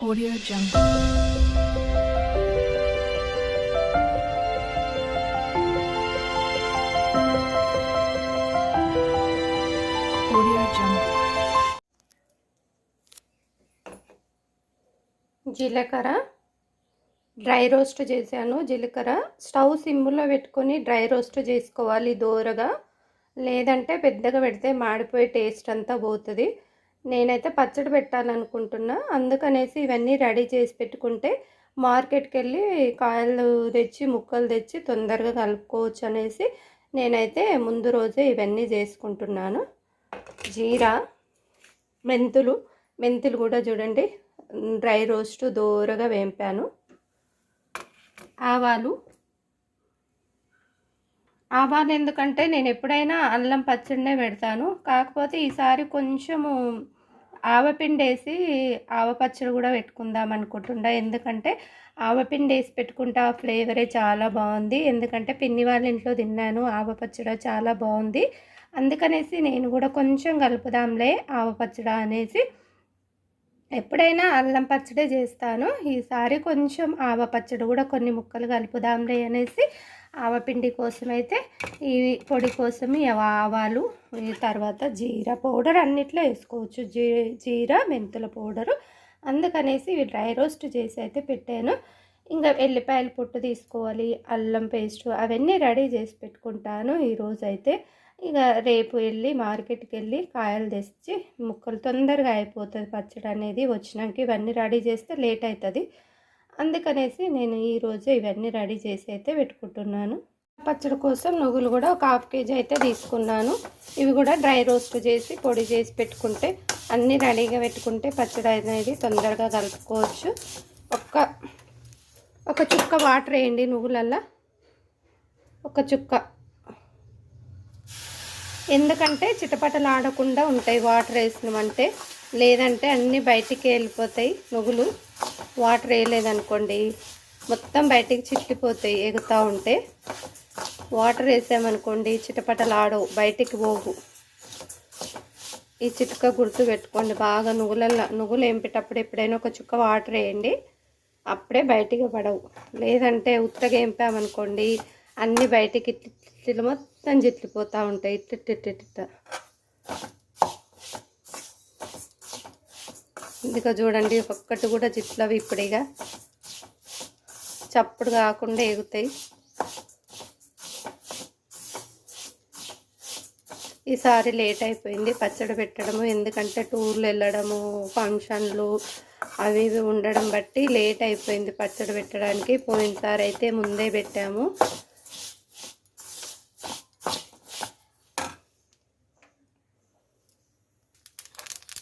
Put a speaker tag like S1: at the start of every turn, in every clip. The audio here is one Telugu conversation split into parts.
S1: Audio Jungle.
S2: జీలకర్ర. డ్రై రోస్ట్ చేశాను. జీలకర్ర స్టవ్ సిమ్లో పెట్టుకొని డ్రై రోస్ట్ చేసుకోవాలి దోరగా. లేదంటే పెద్దగా పెడితే మాడిపోయి టేస్ట్ అంతా పోతుంది. నేనైతే పచ్చడి పెట్టాలనుకుంటున్నా. అందుకనేసి ఇవన్నీ రెడీ చేసి పెట్టుకుంటే మార్కెట్కి వెళ్ళి కాయలు తెచ్చి ముక్కలు తెచ్చి తొందరగా కలుపుకోవచ్చు అనేసి నేనైతే ముందు రోజే ఇవన్నీ చేసుకుంటున్నాను. జీరా మెంతులు మెంతులు కూడా చూడండి డ్రై రోస్ట్ దోరగా వేంపాను. ఆవాలు. ఆవాలు ఎందుకంటే నేను ఎప్పుడైనా అల్లం పచ్చడినే పెడతాను. కాకపోతే ఈసారి కొంచెము ఆవపిండి వేసి ఆవ పచ్చడి కూడా పెట్టుకుందాం అనుకుంటుండా. ఎందుకంటే ఆవపిండి వేసి పెట్టుకుంటే ఆ ఫ్లేవరే చాలా బాగుంది. ఎందుకంటే పిన్ని వాళ్ళ ఇంట్లో తిన్నాను ఆవ పచ్చడి చాలా బాగుంది. అందుకనేసి నేను కూడా కొంచెం కలుపుదాంలే ఆవపచ్చడి అనేసి. ఎప్పుడైనా అల్లం పచ్చడే చేస్తాను. ఈసారి కొంచెం ఆవ పచ్చడి కూడా కొన్ని ముక్కలు కలుపుదాంలే అనేసి ఆవపిండి కోసం అయితే ఈ పొడి కోసం ఈ ఆవాలు తర్వాత జీరా పౌడర్ అన్నిట్లో వేసుకోవచ్చు. జీ జీరా మెంతుల పౌడరు అందుకనేసి ఇవి డ్రై రోస్ట్ చేసి అయితే పెట్టాను. ఇంకా ఎల్లిపాయలు పొట్టు తీసుకోవాలి అల్లం పేస్ట్ అవన్నీ రెడీ చేసి పెట్టుకుంటాను ఈరోజు అయితే ఇక రేపు వెళ్ళి మార్కెట్కి వెళ్ళి కాయలు తెచ్చి ముక్కలు తొందరగా అయిపోతుంది పచ్చడి అనేది వచ్చినాక ఇవన్నీ రెడీ చేస్తే లేట్ అవుతుంది. అందుకనేసి నేను ఈరోజు ఇవన్నీ రెడీ చేసి అయితే పెట్టుకుంటున్నాను. పచ్చడి కోసం నువ్వులు కూడా ఒక హాఫ్ కేజీ అయితే తీసుకున్నాను. ఇవి కూడా డ్రై రోస్ట్ చేసి పొడి చేసి పెట్టుకుంటే అన్నీ రెడీగా పెట్టుకుంటే పచ్చడి అనేది తొందరగా కలుపుకోవచ్చు. ఒక్క ఒక చుక్క వాటర్ వేయండి నువ్వులల్లా. ఒక చుక్క. ఎందుకంటే చిటపటలు ఆడకుండా ఉంటాయి వాటర్ వేసినామంటే లేదంటే అన్నీ బయటికి వెళ్ళిపోతాయి నువ్వులు. వాటర్ వేయలేదనుకోండి మొత్తం బయటికి చిట్లిపోతాయి ఎగుతూ ఉంటే వాటర్ వేసామనుకోండి చిటపటలు ఆడవు బయటికి పోవు. ఈ చిటుక గుర్తు పెట్టుకోండి బాగా నువ్వులల్లో నువ్వులు ఎంపేటప్పుడు ఎప్పుడైనా ఒక చుక్క వాటర్ వేయండి అప్పుడే బయటికి పడవు. లేదంటే ఉత్తగా ఎంపామనుకోండి అన్నీ బయటికి ఇట్ల మొత్తం మొత్తం జిట్లిపోతూ ఉంటాయి ఇట్ల ఇదిగో ఇందుక చూడండి ఒక్కటి కూడా జిట్లవి ఇప్పుడిగా. చప్పుడు కాకుండా ఎగుతాయి. ఈసారి లేట్ అయిపోయింది పచ్చడి పెట్టడము ఎందుకంటే టూర్లు వెళ్ళడము ఫంక్షన్లు అవి ఇవి ఉండడం బట్టి లేట్ అయిపోయింది పచ్చడి పెట్టడానికి. పోయినసారి అయితే ముందే పెట్టాము.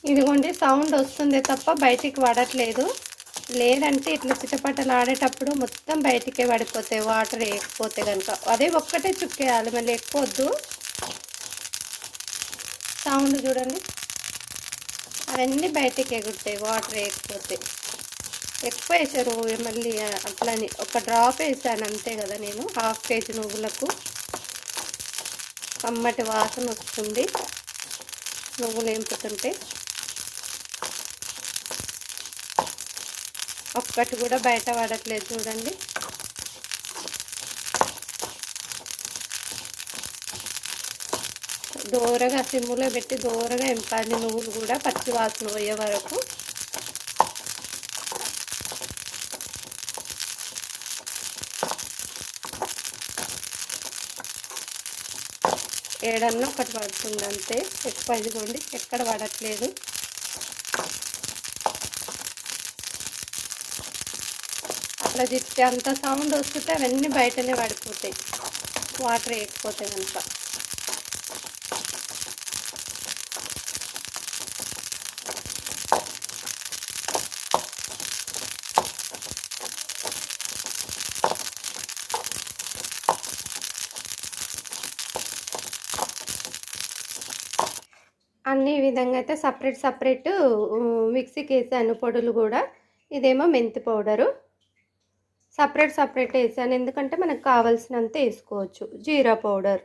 S2: ఇదిగోండి సౌండ్ వస్తుంది తప్ప బయటికి పడట్లేదు లేదంటే ఇట్లా చిటపటలు ఆడేటప్పుడు మొత్తం బయటికే పడిపోతాయి వాటర్ వేయకపోతే కనుక అదే ఒక్కటే చుక్కేయాలి మళ్ళీ ఎక్కువ వద్దు. సౌండ్ చూడండి. అవన్నీ బయటికి ఎగురుతాయి వాటర్ వేయకపోతే. ఎక్కువ వేసారు మళ్ళీ అట్లని. ఒక డ్రాప్ వేసాను అంతే కదా నేను హాఫ్ కేజీ నువ్వులకు. కమ్మటి వాసన వస్తుంది. నువ్వులు ఏంపుతుంటే ఒక్కటి కూడా బయట పడట్లేదు చూడండి. దూరగా సిమ్ములో పెట్టి దూరగా ఎంపాలి నువ్వులు కూడా పచ్చి వాసన పోయే వరకు. ఏడన్నా ఒకటి పడుతుంది అంతే. ఎక్కువ ఇదిగోండి ఎక్కడ పడట్లేదు అట్లా తిప్పితే అంత సౌండ్ వస్తుంటే అవన్నీ బయటనే పడిపోతాయి. వాటర్ వేయకపోతే కనుక. అన్ని విధంగా అయితే సపరేట్ సపరేట్ మిక్సీకి వేసాను పొడులు కూడా. ఇదేమో మెంతి పౌడరు. సపరేట్ సపరేట్ వేసాను. ఎందుకంటే మనకు కావాల్సినంత వేసుకోవచ్చు. జీరా పౌడర్.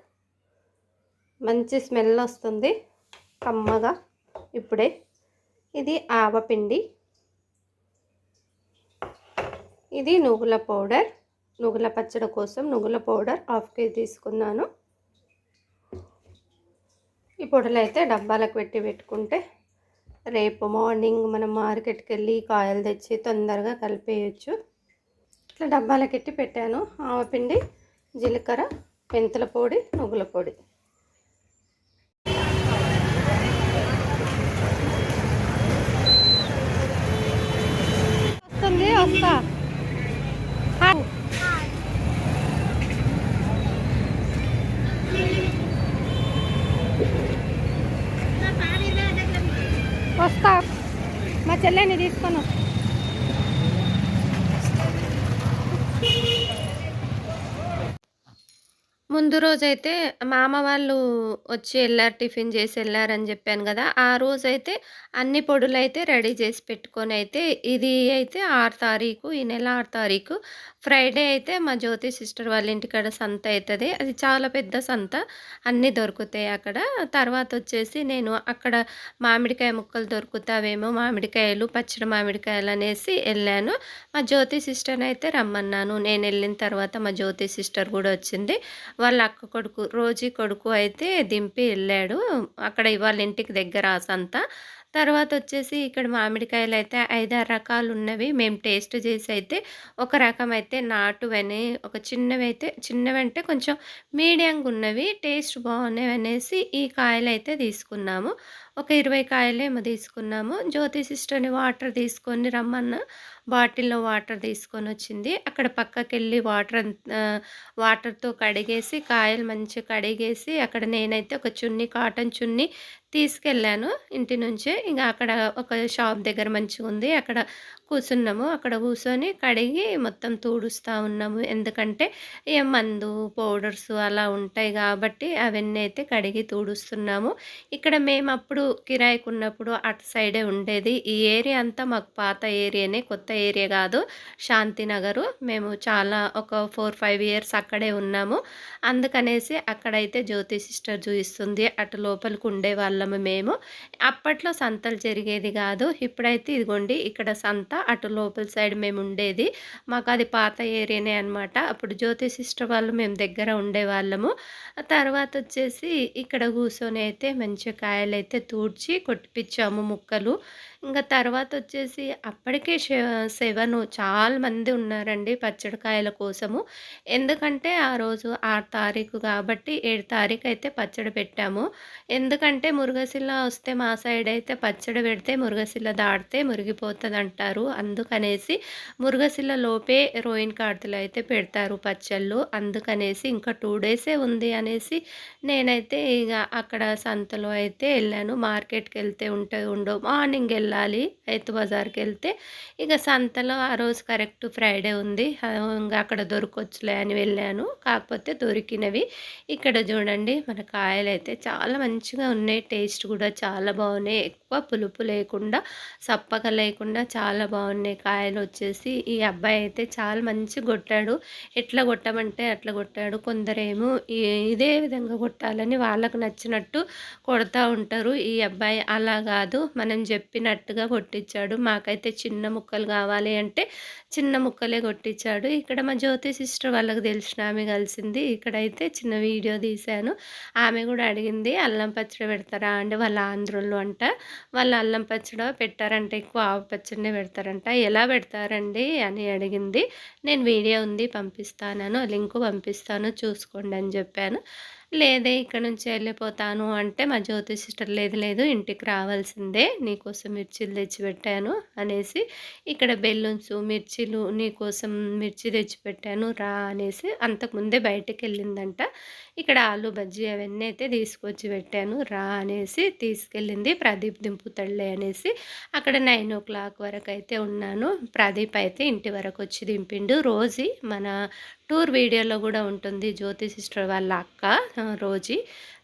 S2: మంచి స్మెల్ వస్తుంది. కమ్మగా. ఇప్పుడే. ఇది ఆవపిండి ఇది నువ్వుల పౌడర్. నువ్వుల పచ్చడి కోసం నువ్వుల పౌడర్ హాఫ్ కేజీ తీసుకున్నాను. ఈ పొడలు అయితే డబ్బాలకు పెట్టి పెట్టుకుంటే రేపు మార్నింగ్ మనం మార్కెట్కి వెళ్ళి కాయలు తెచ్చి తొందరగా కలిపేయచ్చు. ఇట్లా డబ్బాలకెట్టి పెట్టాను. ఆవపిండి జీలకర్ర మెంతుల పొడి నువ్వుల పొడి. వస్తుంది వస్తా. వస్తా. మా చెల్లెని తీసుకొని. వస్తా. ముందు రోజైతే మామ వాళ్ళు వచ్చి వెళ్ళారు టిఫిన్ చేసి వెళ్ళారని చెప్పాను కదా ఆ రోజైతే అన్ని పొడులు అయితే రెడీ చేసి పెట్టుకొని అయితే ఇది అయితే ఆరు తారీఖు ఈ నెల ఆరు తారీఖు ఫ్రైడే అయితే మా జ్యోతి సిస్టర్ వాళ్ళ ఇంటికాడ సంత అవుతుంది అది చాలా పెద్ద సంత. అన్నీ దొరుకుతాయి అక్కడ. తర్వాత వచ్చేసి నేను అక్కడ మామిడికాయ ముక్కలు దొరుకుతావేమో మామిడికాయలు పచ్చడి మామిడికాయలు అనేసి వెళ్ళాను. మా జ్యోతి సిస్టర్ని అయితే రమ్మన్నాను. నేను వెళ్ళిన తర్వాత మా జ్యోతి సిస్టర్ కూడా వచ్చింది. వాళ్ళ అక్క కొడుకు రోజీ కొడుకు అయితే దింపి వెళ్ళాడు. అక్కడ వాళ్ళ ఇంటికి దగ్గర ఆ సంత. తర్వాత వచ్చేసి ఇక్కడ మామిడికాయలు అయితే ఐదారు రకాలు ఉన్నవి మేము టేస్ట్ చేసి అయితే ఒక రకం అయితే నాటువని ఒక చిన్నవి అయితే చిన్నవి అంటే కొంచెం మీడియంగా ఉన్నవి టేస్ట్ బాగున్నాయి అనేసి ఈ కాయలు అయితే తీసుకున్నాము. ఒక ఇరవై కాయలేమో తీసుకున్నాము. జ్యోతి సిస్టర్ని వాటర్ తీసుకొని రమ్మన్న బాటిల్లో వాటర్ తీసుకొని వచ్చింది. అక్కడ పక్కకి వెళ్ళి వాటర్ అంత- వాటర్తో కడిగేసి కాయలు మంచిగా కడిగేసి అక్కడ నేనైతే ఒక చున్నీ కాటన్ చున్నీ తీసుకెళ్ళాను ఇంటి నుంచే. ఇంకా అక్కడ ఒక షాప్ దగ్గర మంచిగా ఉంది. అక్కడ కూర్చున్నాము అక్కడ కూర్చొని కడిగి మొత్తం తూడుస్తూ ఉన్నాము. ఎందుకంటే ఏ మందు పౌడర్స్ అలా ఉంటాయి కాబట్టి అవన్నీ అయితే కడిగి తూడుస్తున్నాము. ఇక్కడ మేము అప్పుడు కిరాయికి ఉన్నప్పుడు అటు సైడే ఉండేది. ఈ ఏరియా అంతా మాకు పాత ఏరియానే కొత్త ఏరియా కాదు. శాంతినగరు. మేము చాలా ఒక ఫోర్ ఫైవ్ ఇయర్స్ అక్కడే ఉన్నాము. అందుకనేసి అక్కడైతే జ్యోతి సిస్టర్ చూపిస్తుంది అటు లోపలికి ఉండే వాళ్ళము మేము. అప్పట్లో సంతలు జరిగేది కాదు. ఇప్పుడైతే ఇదిగోండి ఇక్కడ సంత అటు లోపల సైడ్ మేము ఉండేది. మాకు అది పాత ఏరియానే అనమాట అప్పుడు జ్యోతి సిస్టర్ వాళ్ళు మేము దగ్గర ఉండేవాళ్ళము తర్వాత వచ్చేసి ఇక్కడ కూర్చొని అయితే మంచిగా కాయలు అయితే తూడ్చి కొట్టిపించాము ముక్కలు. ఇంకా తర్వాత వచ్చేసి అప్పటికే సెవెన్ చాలా మంది ఉన్నారండి పచ్చడికాయల కోసము. ఎందుకంటే ఆ రోజు ఆరు తారీఖు కాబట్టి ఏడు తారీఖు అయితే పచ్చడి పెట్టాము. ఎందుకంటే మురుగశిల వస్తే మా సైడ్ అయితే పచ్చడి పెడితే మురుగశిల దాడితే మురిగిపోతుంది అంటారు అందుకనేసి మురుగశిల లోపే రోయిన్ కార్డులు అయితే పెడతారు పచ్చళ్ళు. అందుకనేసి ఇంకా టూ డేసే ఉంది అనేసి నేనైతే ఇక అక్కడ సంతలో అయితే వెళ్ళాను. మార్కెట్కి వెళ్తే ఉంటే ఉండో మార్నింగ్ వెళ్ళాలి. రైతు బజార్కి వెళ్తే ఇక సంతలో ఆ రోజు కరెక్ట్ ఫ్రైడే ఉంది. ఇంకా అక్కడ దొరకొచ్చులే అని వెళ్ళాను. కాకపోతే దొరికినవి ఇక్కడ చూడండి. మన కాయలు అయితే చాలా మంచిగా ఉన్నాయి. టేస్ట్ కూడా చాలా బాగున్నాయి. ఎక్కువ పులుపు లేకుండా సప్పక లేకుండా చాలా బాగున్నాయి కాయలు వచ్చేసి. ఈ అబ్బాయి అయితే చాలా మంచి కొట్టాడు. ఎట్లా కొట్టమంటే అట్లా కొట్టాడు. కొందరేమో ఇదే విధంగా కొట్టాలని వాళ్ళకు నచ్చినట్టు కొడతా ఉంటారు. ఈ అబ్బాయి అలా కాదు. మనం కరెక్ట్గా కొట్టించాడు. మాకైతే చిన్న ముక్కలు కావాలి అంటే చిన్న ముక్కలే కొట్టించాడు. ఇక్కడ మా జ్యోతి సిస్టర్ వాళ్ళకి తెలిసిన ఆమె కలిసింది. ఇక్కడైతే చిన్న వీడియో తీశాను. ఆమె కూడా అడిగింది అల్లం పచ్చడి పెడతారా? అంటే వాళ్ళ ఆంధ్రులు అంట. వాళ్ళు అల్లం పచ్చడి పెట్టారంటే ఎక్కువ ఆవు పచ్చడినే పెడతారంట. ఎలా పెడతారండి? అని అడిగింది. నేను వీడియో ఉంది పంపిస్తాను. లింక్ పంపిస్తాను. చూసుకోండి అని చెప్పాను. లేదే ఇక్కడ నుంచి వెళ్ళిపోతాను అంటే మా జ్యోతి సిస్టర్ లేదు లేదు ఇంటికి రావాల్సిందే నీకోసం మిర్చీలు తెచ్చిపెట్టాను అనేసి ఇక్కడ బెలూన్స్ మిర్చీలు నీకోసం మిర్చి తెచ్చిపెట్టాను రా అనేసి అంతకుముందే బయటకు వెళ్ళిందంట. ఇక్కడ ఆలు బజ్జీ అవన్నీ అయితే తీసుకొచ్చి పెట్టాను. రా అనేసి తీసుకెళ్ళింది ప్రదీప్ దింపుతాడులే అనేసి. అక్కడ నైన్ ఓ క్లాక్ వరకు అయితే ఉన్నాను. ప్రదీప్ అయితే ఇంటి వరకు వచ్చి దింపిండు. రోజీ మన టూర్ వీడియోలో కూడా ఉంటుంది జ్యోతి సిస్టర్ వాళ్ళ అక్క రోజీ.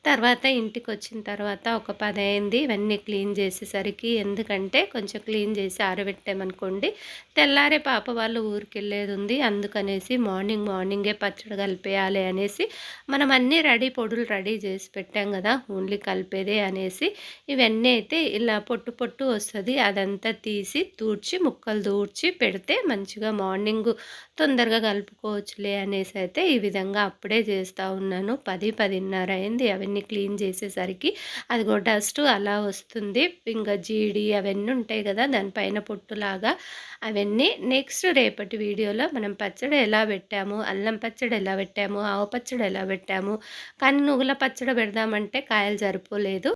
S2: తర్వాత ఇంటికి వచ్చిన తర్వాత ఒక పది అయింది ఇవన్నీ క్లీన్ చేసేసరికి ఎందుకంటే కొంచెం క్లీన్ చేసి ఆరబెట్టామనుకోండి తెల్లారే పాప వాళ్ళు ఊరికి వెళ్ళేది ఉంది అందుకనేసి మార్నింగ్ మార్నింగే పచ్చడి కలిపేయాలి అనేసి మనం అన్నీ రెడీ పొడులు రెడీ చేసి పెట్టాం కదా ఓన్లీ కలిపేదే అనేసి ఇవన్నీ అయితే ఇలా పొట్టు పొట్టు వస్తుంది. అదంతా తీసి తూడ్చి ముక్కలు తూడ్చి పెడితే మంచిగా మార్నింగ్ తొందరగా కలుపుకోవచ్చులే అనేసి అయితే ఈ విధంగా అప్పుడే చేస్తూ ఉన్నాను. పది పదిన్నర అయింది. అవన్నీ క్లీన్ చేసేసరికి అది కూడా డస్ట్ అలా వస్తుంది. ఇంకా జీడి అవన్నీ ఉంటాయి కదా దానిపైన పొట్టులాగా అవన్నీ నెక్స్ట్ రేపటి వీడియోలో మనం పచ్చడి ఎలా పెట్టాము అల్లం పచ్చడి ఎలా పెట్టాము ఆవు పచ్చడి ఎలా పెట్టాము కానీ నువ్వుల పచ్చడి పెడదామంటే కాయలు సరిపోలేదు.